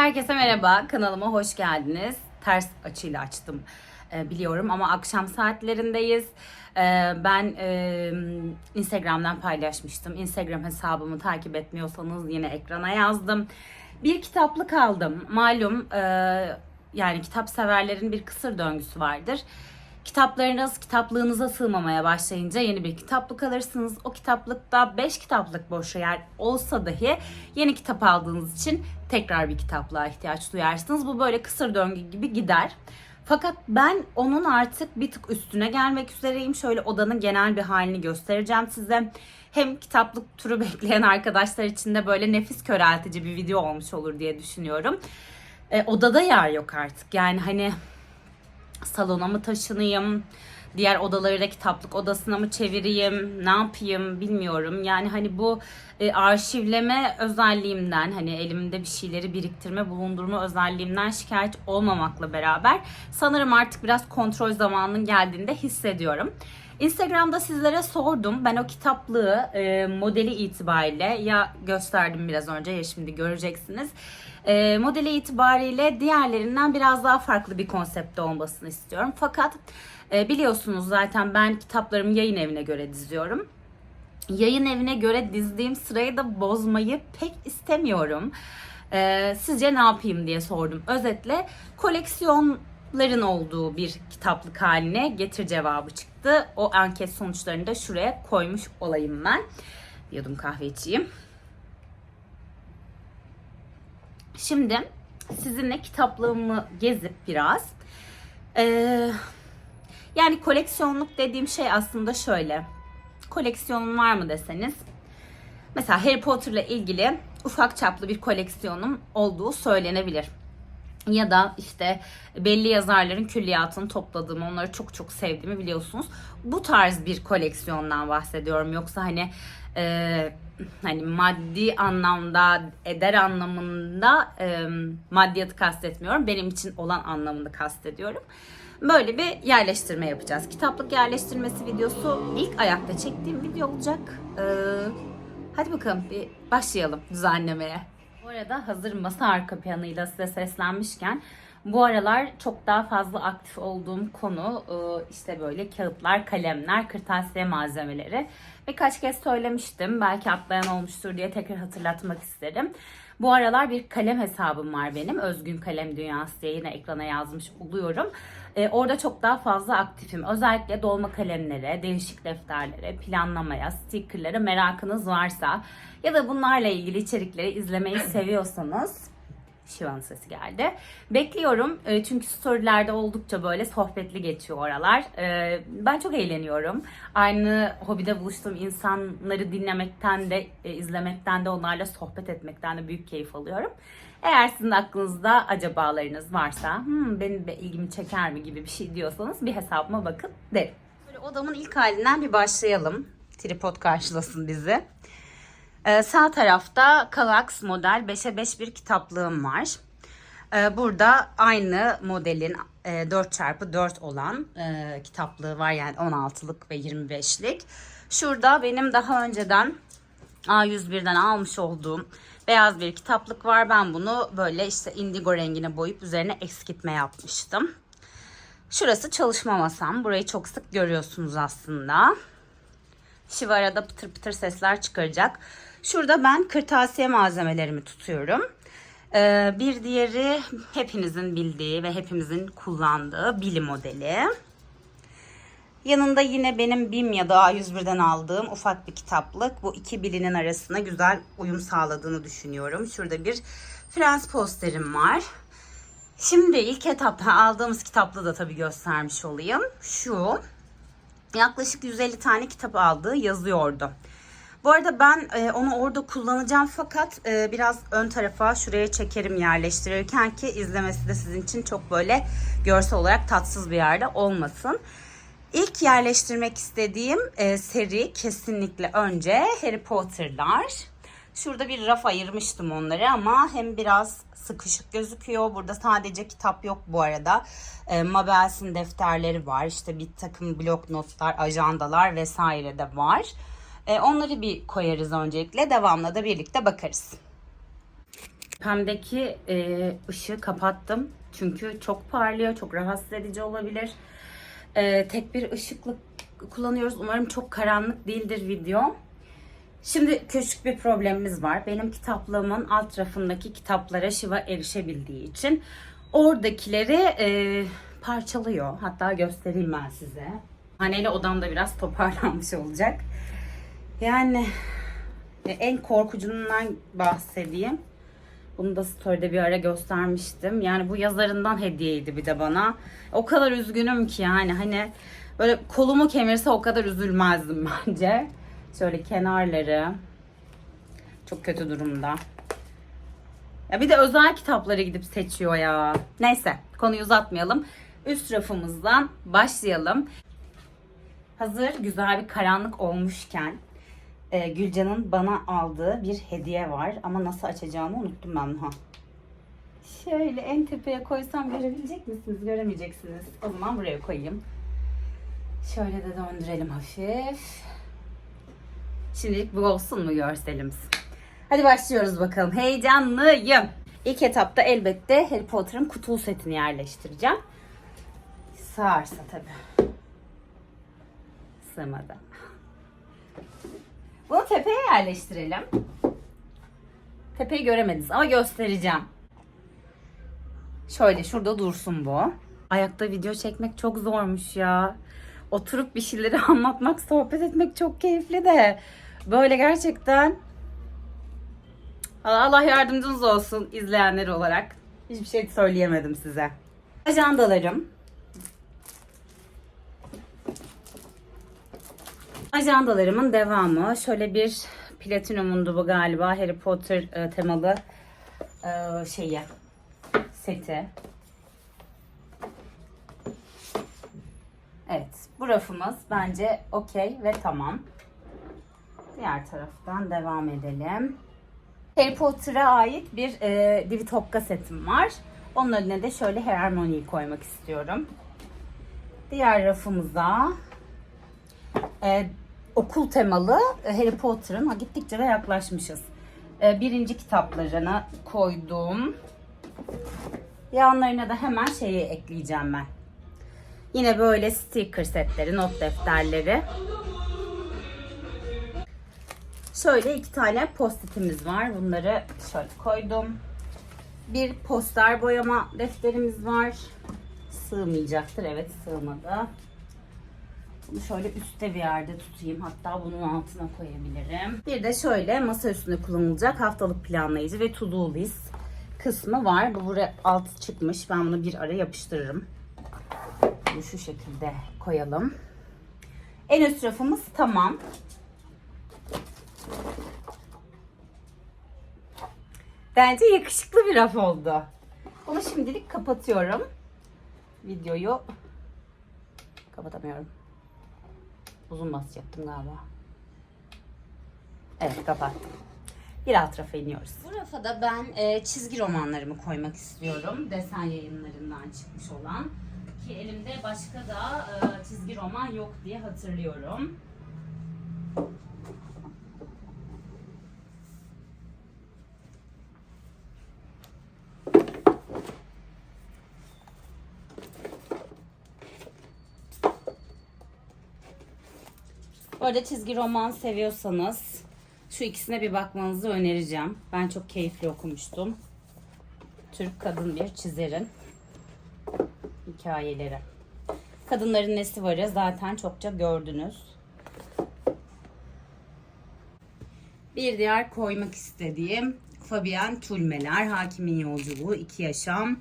Herkese merhaba, kanalıma hoş geldiniz. Ters açıyla açtım e, biliyorum ama akşam saatlerindeyiz. E, ben e, Instagram'dan paylaşmıştım. Instagram hesabımı takip etmiyorsanız yine ekrana yazdım. Bir kitaplık aldım. Malum yani kitap severlerin bir kısır döngüsü vardır. Kitaplarınız kitaplığınıza sığmamaya başlayınca yeni bir kitaplık alırsınız. O kitaplıkta 5 kitaplık boş yer olsa dahi yeni kitap aldığınız için tekrar bir kitaplığa ihtiyaç duyarsınız. Bu böyle kısır döngü gibi gider. Fakat ben onun artık bir tık üstüne gelmek üzereyim. Şöyle odanın genel bir halini göstereceğim size. Hem kitaplık turu bekleyen arkadaşlar için de böyle nefis köreltici bir video olmuş olur diye düşünüyorum. E, odada yer yok artık. Yani hani salona mı taşınayım? Diğer odaları da kitaplık odasına mı çevireyim? Ne yapayım bilmiyorum. Yani hani bu e, arşivleme özelliğimden hani elimde bir şeyleri biriktirme, bulundurma özelliğimden şikayet olmamakla beraber sanırım artık biraz kontrol zamanının geldiğinde hissediyorum. Instagram'da sizlere sordum. Ben o kitaplığı e, modeli itibariyle ya gösterdim biraz önce ya şimdi göreceksiniz. E, modeli itibariyle diğerlerinden biraz daha farklı bir konsepte olmasını istiyorum. Fakat e, biliyorsunuz zaten ben kitaplarımı yayın evine göre diziyorum. Yayın evine göre dizdiğim sırayı da bozmayı pek istemiyorum. E, sizce ne yapayım diye sordum. Özetle koleksiyonların olduğu bir kitaplık haline getir cevabı çıktı. O anket sonuçlarını da şuraya koymuş olayım ben. Bir yudum kahve içeyim. Şimdi sizinle kitaplığımı gezip biraz ee, yani koleksiyonluk dediğim şey aslında şöyle. Koleksiyonun var mı deseniz mesela Harry Potter'la ilgili ufak çaplı bir koleksiyonum olduğu söylenebilir. Ya da işte belli yazarların külliyatını topladığımı, onları çok çok sevdiğimi biliyorsunuz. Bu tarz bir koleksiyondan bahsediyorum. Yoksa hani e, hani maddi anlamda, eder anlamında e, maddiyatı kastetmiyorum. Benim için olan anlamında kastediyorum. Böyle bir yerleştirme yapacağız. Kitaplık yerleştirmesi videosu ilk ayakta çektiğim video olacak. Ee, hadi bakalım bir başlayalım düzenlemeye. Bu arada hazır masa arka planıyla size seslenmişken bu aralar çok daha fazla aktif olduğum konu e, işte böyle kağıtlar, kalemler, kırtasiye malzemeleri. Birkaç kez söylemiştim. Belki atlayan olmuştur diye tekrar hatırlatmak isterim. Bu aralar bir kalem hesabım var benim. Özgün Kalem Dünyası diye yine ekrana yazmış oluyorum. Ee, orada çok daha fazla aktifim. Özellikle dolma kalemlere, değişik defterlere, planlamaya, stickerlara merakınız varsa ya da bunlarla ilgili içerikleri izlemeyi seviyorsanız Şivan sesi geldi. Bekliyorum e, çünkü storylerde oldukça böyle sohbetli geçiyor oralar. E, Ben çok eğleniyorum. Aynı hobide buluştuğum insanları dinlemekten de e, izlemekten de onlarla sohbet etmekten de büyük keyif alıyorum. Eğer sizin aklınızda acabalarınız varsa hmm, benim de ilgimi çeker mi gibi bir şey diyorsanız bir hesabıma bakın derim. Böyle odamın ilk halinden bir başlayalım. Tripod karşılasın bizi. Ee, sağ tarafta Kallax model 5'e 5 bir kitaplığım var. Ee, burada aynı modelin e, 4x4 olan e, kitaplığı var yani 16'lık ve 25'lik. Şurada benim daha önceden A101'den almış olduğum beyaz bir kitaplık var. Ben bunu böyle işte indigo rengine boyayıp üzerine ekskitme yapmıştım. Şurası çalışma masam. Burayı çok sık görüyorsunuz aslında. Şiva arada pıtır pıtır sesler çıkaracak. Şurada ben kırtasiye malzemelerimi tutuyorum. Ee, bir diğeri hepinizin bildiği ve hepimizin kullandığı Bili modeli. Yanında yine benim BİM ya da A101'den aldığım ufak bir kitaplık. Bu iki bilinin arasında güzel uyum sağladığını düşünüyorum. Şurada bir Frans posterim var. Şimdi ilk etapta aldığımız kitaplığı da tabii göstermiş olayım. Şu yaklaşık 150 tane kitap aldığı yazıyordu. Bu arada ben e, onu orada kullanacağım fakat e, biraz ön tarafa şuraya çekerim yerleştirirken ki izlemesi de sizin için çok böyle görsel olarak tatsız bir yerde olmasın. İlk yerleştirmek istediğim e, seri kesinlikle önce Harry Potter'lar. Şurada bir raf ayırmıştım onları ama hem biraz sıkışık gözüküyor. Burada sadece kitap yok bu arada. E, Mabel'sin defterleri var. İşte bir takım blok notlar, ajandalar vesaire de var. E, onları bir koyarız öncelikle. Devamlı da birlikte bakarız. Pemdeki e, ışığı kapattım. Çünkü çok parlıyor, çok rahatsız edici olabilir. E, tek bir ışıklı kullanıyoruz. Umarım çok karanlık değildir video. Şimdi küçük bir problemimiz var. Benim kitaplığımın alt rafındaki kitaplara Şiva erişebildiği için oradakileri e, parçalıyor. Hatta göstereyim ben size. Haneyle odam da biraz toparlanmış olacak. Yani e, en korkucundan bahsedeyim. Bunu da story'de bir ara göstermiştim. Yani bu yazarından hediyeydi bir de bana. O kadar üzgünüm ki yani hani böyle kolumu kemirse o kadar üzülmezdim bence. Şöyle kenarları çok kötü durumda. Ya bir de özel kitapları gidip seçiyor ya. Neyse konuyu uzatmayalım. Üst rafımızdan başlayalım. Hazır güzel bir karanlık olmuşken e, Gülcan'ın bana aldığı bir hediye var. Ama nasıl açacağımı unuttum ben ha. Şöyle en tepeye koysam görebilecek misiniz? Göremeyeceksiniz. O zaman buraya koyayım. Şöyle de döndürelim hafif. Şimdilik bu olsun mu görselimiz? Hadi başlıyoruz bakalım. Heyecanlıyım. İlk etapta elbette Harry Potter'ın kutu setini yerleştireceğim. Sığarsa tabii. Sığmadı. Bunu tepeye yerleştirelim. Tepeyi göremediniz ama göstereceğim. Şöyle şurada dursun bu. Ayakta video çekmek çok zormuş ya. Oturup bir şeyleri anlatmak, sohbet etmek çok keyifli de. Böyle gerçekten Allah yardımcınız olsun izleyenler olarak. Hiçbir şey söyleyemedim size. Ajandalarım. Ajandalarımın devamı. Şöyle bir platinumundu bu galiba. Harry Potter e, temalı e, şeyi seti. Evet, bu rafımız bence okey ve tamam. Diğer taraftan devam edelim. Harry Potter'a ait bir e, Divitokka setim var. Onun önüne de şöyle Hermione'yi koymak istiyorum. Diğer rafımıza e, okul temalı e, Harry Potter'ın ha, gittikçe de yaklaşmışız. E, birinci kitaplarını koydum. Yanlarına da hemen şeyi ekleyeceğim ben. Yine böyle sticker setleri, not defterleri. Şöyle iki tane postitimiz var. Bunları şöyle koydum. Bir poster boyama defterimiz var. Sığmayacaktır. Evet sığmadı. Bunu şöyle üstte bir yerde tutayım. Hatta bunun altına koyabilirim. Bir de şöyle masa üstünde kullanılacak haftalık planlayıcı ve to do list kısmı var. Bu buraya altı çıkmış. Ben bunu bir ara yapıştırırım. Bunu şu şekilde koyalım. En üst rafımız tamam. Bence yakışıklı bir raf oldu. Onu şimdilik kapatıyorum. Videoyu kapatamıyorum. Uzun basacaktım galiba. Evet kapattım. Bir alt rafa iniyoruz. Bu rafa da ben e, çizgi romanlarımı koymak istiyorum. Desen yayınlarından çıkmış olan. Ki elimde başka da e, çizgi roman yok diye hatırlıyorum. Arada çizgi roman seviyorsanız şu ikisine bir bakmanızı önereceğim. Ben çok keyifli okumuştum. Türk kadın bir çizerin hikayeleri. Kadınların nesi varı zaten çokça gördünüz. Bir diğer koymak istediğim Fabian Tulmeler, Hakimin Yolculuğu, iki Yaşam,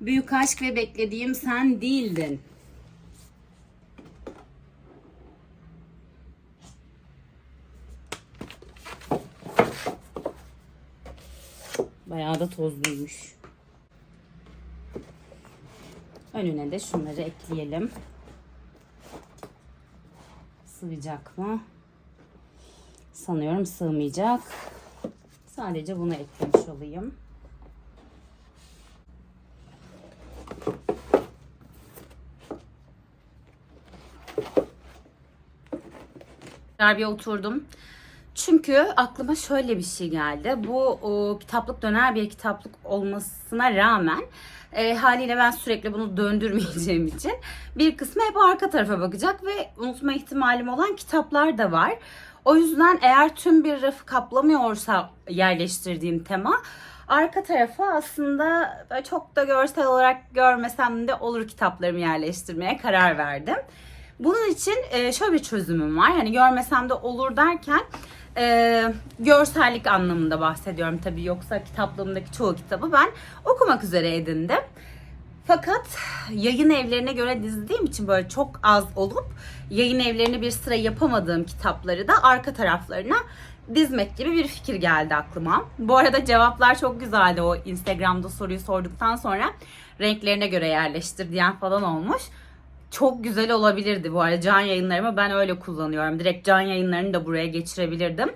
Büyük Aşk ve Beklediğim Sen Değildin. Bayağı da tozluymuş. Önüne de şunları ekleyelim. Sığacak mı? Sanıyorum sığmayacak. Sadece bunu eklemiş olayım. Bir oturdum. Çünkü aklıma şöyle bir şey geldi. Bu o, kitaplık döner bir kitaplık olmasına rağmen e, haliyle ben sürekli bunu döndürmeyeceğim için bir kısmı hep arka tarafa bakacak ve unutma ihtimalim olan kitaplar da var. O yüzden eğer tüm bir rafı kaplamıyorsa yerleştirdiğim tema arka tarafa aslında çok da görsel olarak görmesem de olur kitaplarımı yerleştirmeye karar verdim. Bunun için e, şöyle bir çözümüm var. Hani görmesem de olur derken e, görsellik anlamında bahsediyorum tabii. Yoksa kitaplığımdaki çoğu kitabı ben okumak üzere edindim. Fakat yayın evlerine göre dizdiğim için böyle çok az olup yayın evlerine bir sıra yapamadığım kitapları da arka taraflarına dizmek gibi bir fikir geldi aklıma. Bu arada cevaplar çok güzeldi o Instagram'da soruyu sorduktan sonra renklerine göre yerleştir diyen falan olmuş. Çok güzel olabilirdi bu arada can yayınlarımı ben öyle kullanıyorum. Direkt can yayınlarını da buraya geçirebilirdim.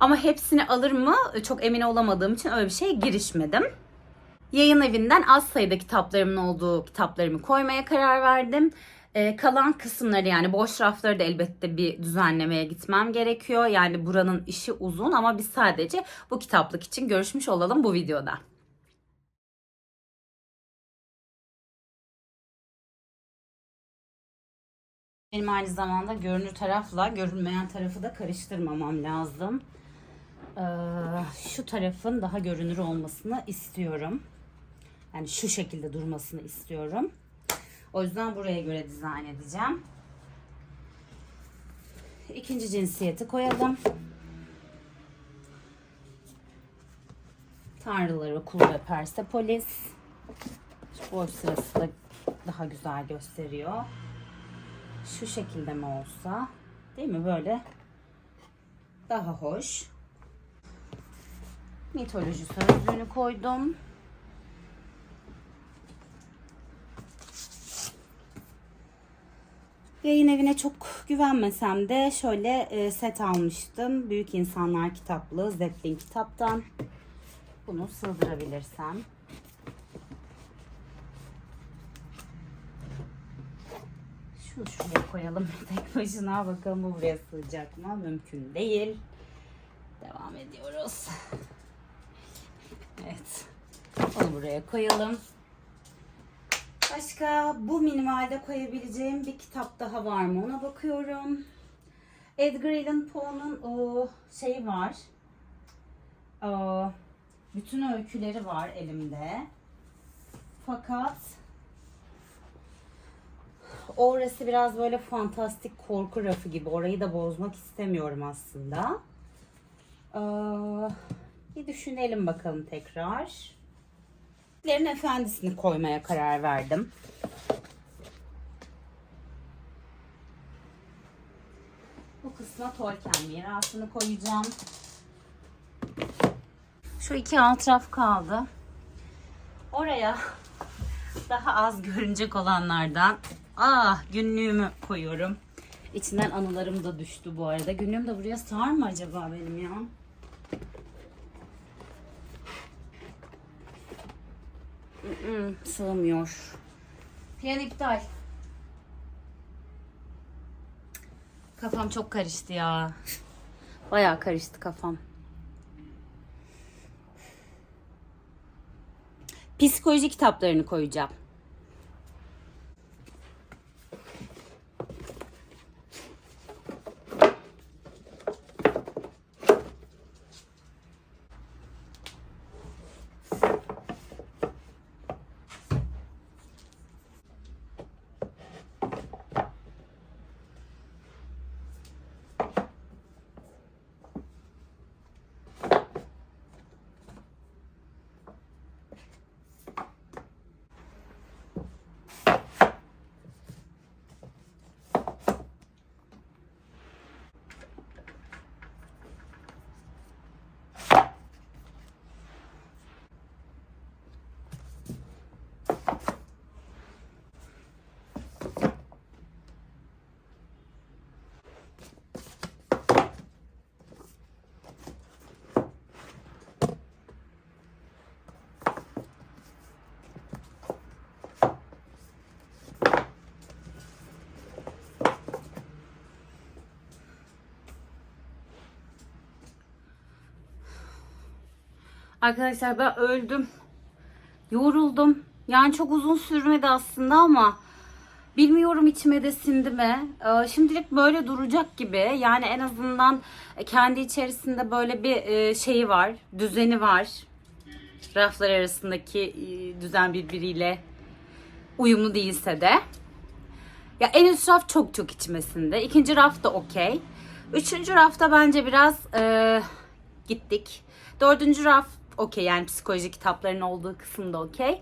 Ama hepsini alır mı çok emin olamadığım için öyle bir şeye girişmedim. Yayın evinden az sayıda kitaplarımın olduğu kitaplarımı koymaya karar verdim. Ee, kalan kısımları yani boş rafları da elbette bir düzenlemeye gitmem gerekiyor. Yani buranın işi uzun ama biz sadece bu kitaplık için görüşmüş olalım bu videoda. Benim aynı zamanda görünür tarafla görünmeyen tarafı da karıştırmamam lazım. Ee, şu tarafın daha görünür olmasını istiyorum. Yani şu şekilde durmasını istiyorum. O yüzden buraya göre dizayn edeceğim. İkinci cinsiyeti koyalım. Tanrıları kul ve Persepolis. Boş sırası da daha güzel gösteriyor. Şu şekilde mi olsa? Değil mi? Böyle daha hoş. Mitoloji sözlüğünü koydum. Yayın evine çok güvenmesem de şöyle e, set almıştım. Büyük İnsanlar kitaplığı Zeppelin kitaptan. Bunu sığdırabilirsem. Şunu şuraya koyalım tek başına. Bakalım bu buraya sığacak mı? Mümkün değil. Devam ediyoruz. Evet. Onu buraya koyalım. Başka bu minimalde koyabileceğim bir kitap daha var mı ona bakıyorum. Edgar Allan Poe'nun o şey var. O, bütün öyküleri var elimde. Fakat orası biraz böyle fantastik korku rafı gibi. Orayı da bozmak istemiyorum aslında. Ee, bir düşünelim bakalım tekrar. Lerin Efendisi'ni koymaya karar verdim. Bu kısma Tolkien mirasını koyacağım. Şu iki alt raf kaldı. Oraya daha az görünecek olanlardan ah günlüğümü koyuyorum. İçinden anılarım da düştü bu arada. Günlüğüm de buraya sığar mı acaba benim ya? Sığmıyor. Plan iptal. Kafam çok karıştı ya. Bayağı karıştı kafam. Psikoloji kitaplarını koyacağım. Arkadaşlar ben öldüm. Yoruldum. Yani çok uzun sürmedi aslında ama bilmiyorum içime de sindi mi. Ee, Şimdilik böyle duracak gibi. Yani en azından kendi içerisinde böyle bir e, şeyi var. Düzeni var. Raflar arasındaki e, düzen birbiriyle uyumlu değilse de. Ya en üst raf çok çok içmesinde. İkinci raf da okey. Üçüncü rafta bence biraz e, gittik. Dördüncü raf okey yani psikoloji kitaplarının olduğu kısımda okey.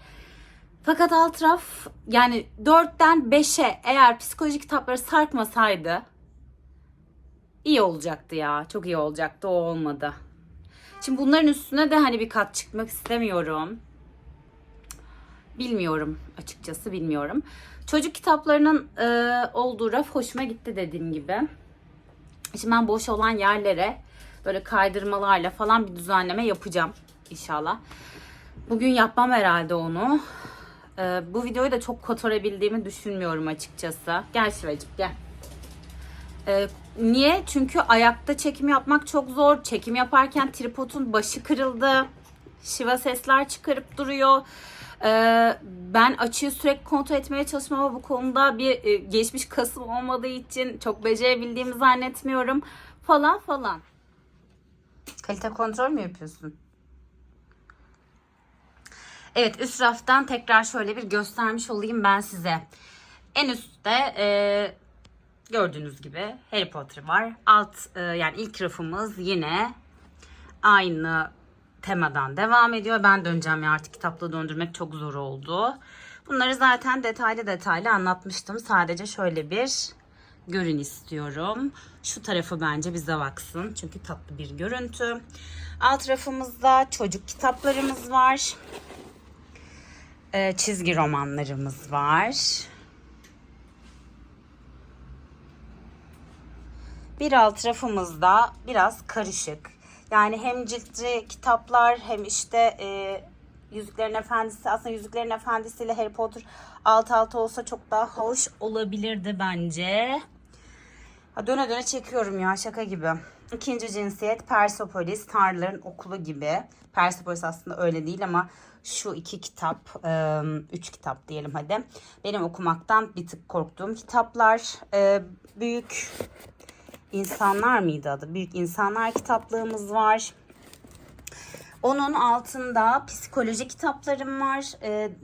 Fakat alt raf yani dörtten beşe eğer psikoloji kitapları sarkmasaydı iyi olacaktı ya. Çok iyi olacaktı o olmadı. Şimdi bunların üstüne de hani bir kat çıkmak istemiyorum. Bilmiyorum açıkçası bilmiyorum. Çocuk kitaplarının e, olduğu raf hoşuma gitti dediğim gibi. Şimdi ben boş olan yerlere böyle kaydırmalarla falan bir düzenleme yapacağım inşallah. Bugün yapmam herhalde onu. E, bu videoyu da çok kotarabildiğimi düşünmüyorum açıkçası. Gel Şivacık gel. E, niye? Çünkü ayakta çekim yapmak çok zor. Çekim yaparken tripodun başı kırıldı. Şiva sesler çıkarıp duruyor. Ee, ben açıyı sürekli kontrol etmeye çalışmam ama bu konuda bir e, geçmiş kasım olmadığı için çok becerebildiğimi zannetmiyorum falan falan. Kalite kontrol mü yapıyorsun? Evet üst raftan tekrar şöyle bir göstermiş olayım ben size. En üstte e, gördüğünüz gibi Harry Potter var. Alt e, yani ilk rafımız yine aynı temadan devam ediyor. Ben döneceğim ya artık kitapla döndürmek çok zor oldu. Bunları zaten detaylı detaylı anlatmıştım. Sadece şöyle bir görün istiyorum. Şu tarafı bence bize baksın. Çünkü tatlı bir görüntü. Alt rafımızda çocuk kitaplarımız var. Ee, çizgi romanlarımız var. Bir alt rafımızda biraz karışık. Yani hem ciltli kitaplar hem işte e, Yüzüklerin Efendisi aslında Yüzüklerin Efendisi ile Harry Potter alt alta olsa çok daha hoş olabilirdi bence. Ha, döne döne çekiyorum ya şaka gibi. İkinci cinsiyet Persepolis, Tanrıların Okulu gibi. Persepolis aslında öyle değil ama şu iki kitap, üç kitap diyelim hadi. Benim okumaktan bir tık korktuğum kitaplar. Büyük İnsanlar mıydı adı? Büyük İnsanlar kitaplığımız var. Onun altında psikoloji kitaplarım var.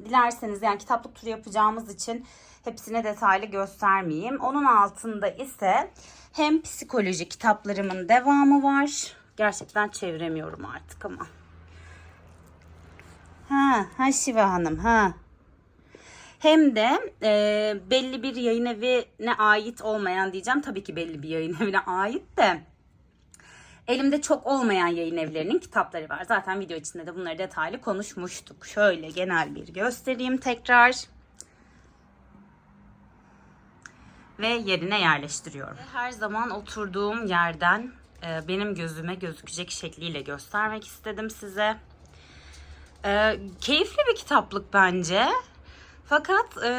Dilerseniz yani kitaplık turu yapacağımız için hepsine detaylı göstermeyeyim. Onun altında ise hem psikoloji kitaplarımın devamı var. Gerçekten çeviremiyorum artık ama. Ha, ha Şiva Hanım ha. Hem de e, belli bir yayın evine ait olmayan diyeceğim. Tabii ki belli bir yayın evine ait de. Elimde çok olmayan yayın evlerinin kitapları var. Zaten video içinde de bunları detaylı konuşmuştuk. Şöyle genel bir göstereyim tekrar. Ve yerine yerleştiriyorum. Her zaman oturduğum yerden e, benim gözüme gözükecek şekliyle göstermek istedim size. E, keyifli bir kitaplık bence. Fakat e,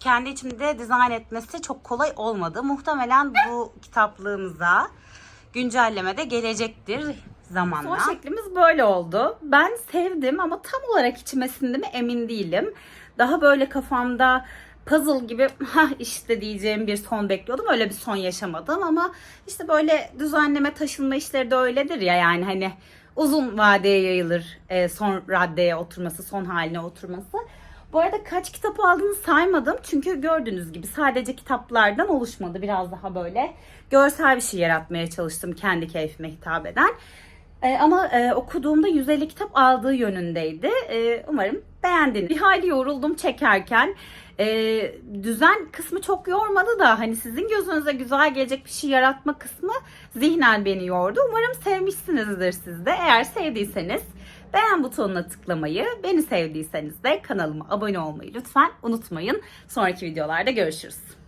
kendi içimde dizayn etmesi çok kolay olmadı. Muhtemelen bu kitaplığımıza güncelleme de gelecektir zamanla. Son şeklimiz böyle oldu. Ben sevdim ama tam olarak içime sindi mi emin değilim. Daha böyle kafamda puzzle gibi ha işte diyeceğim bir son bekliyordum. Öyle bir son yaşamadım ama işte böyle düzenleme taşınma işleri de öyledir ya yani hani uzun vadeye yayılır e, son raddeye oturması, son haline oturması. Bu arada kaç kitap aldığını saymadım. Çünkü gördüğünüz gibi sadece kitaplardan oluşmadı. Biraz daha böyle görsel bir şey yaratmaya çalıştım kendi keyfime hitap eden. Ee, ama e, okuduğumda 150 kitap aldığı yönündeydi. Ee, umarım beğendiniz. Bir hayli yoruldum çekerken. Ee, düzen kısmı çok yormadı da hani sizin gözünüze güzel gelecek bir şey yaratma kısmı zihnen beni yordu. Umarım sevmişsinizdir siz de. Eğer sevdiyseniz beğen butonuna tıklamayı, beni sevdiyseniz de kanalıma abone olmayı lütfen unutmayın. Sonraki videolarda görüşürüz.